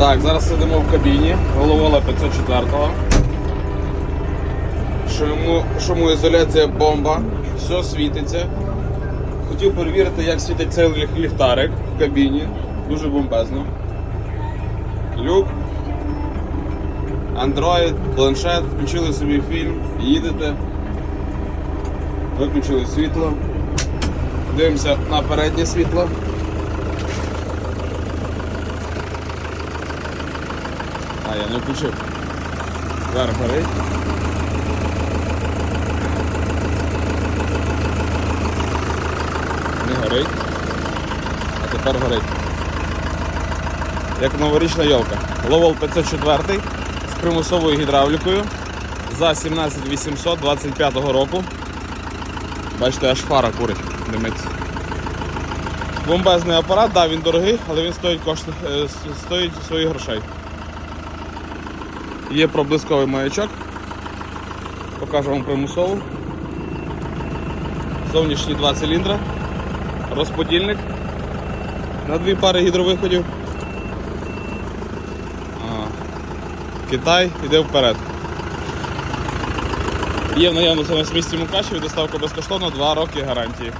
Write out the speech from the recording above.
Так, зараз сидимо в кабіні, головола 504-го. Шуму, шумоізоляція бомба, все світиться. Хотів перевірити, як світить цей ліх- ліхтарик в кабіні. Дуже бомбезно. Люк. Android, планшет, включили собі фільм, їдете, виключили світло. Дивимося на переднє світло. А, я не включив. Вверх горить. Не горить. А тепер горить. Як новорічна йолка. Ловол 504 з примусовою гідравлікою за 17800 25 року. Бачите, аж фара курить, димиться. Бомбезний апарат, да, він дорогий, але він стоїть кошти, е, стоїть своїх грошей. Є проблисковий маячок. Покажу вам примусово. Зовнішні два циліндра, розподільник на дві пари гідровиходів. Китай йде вперед. Є в наявності на місці Мукачеві, доставка безкоштовна, 2 роки гарантії.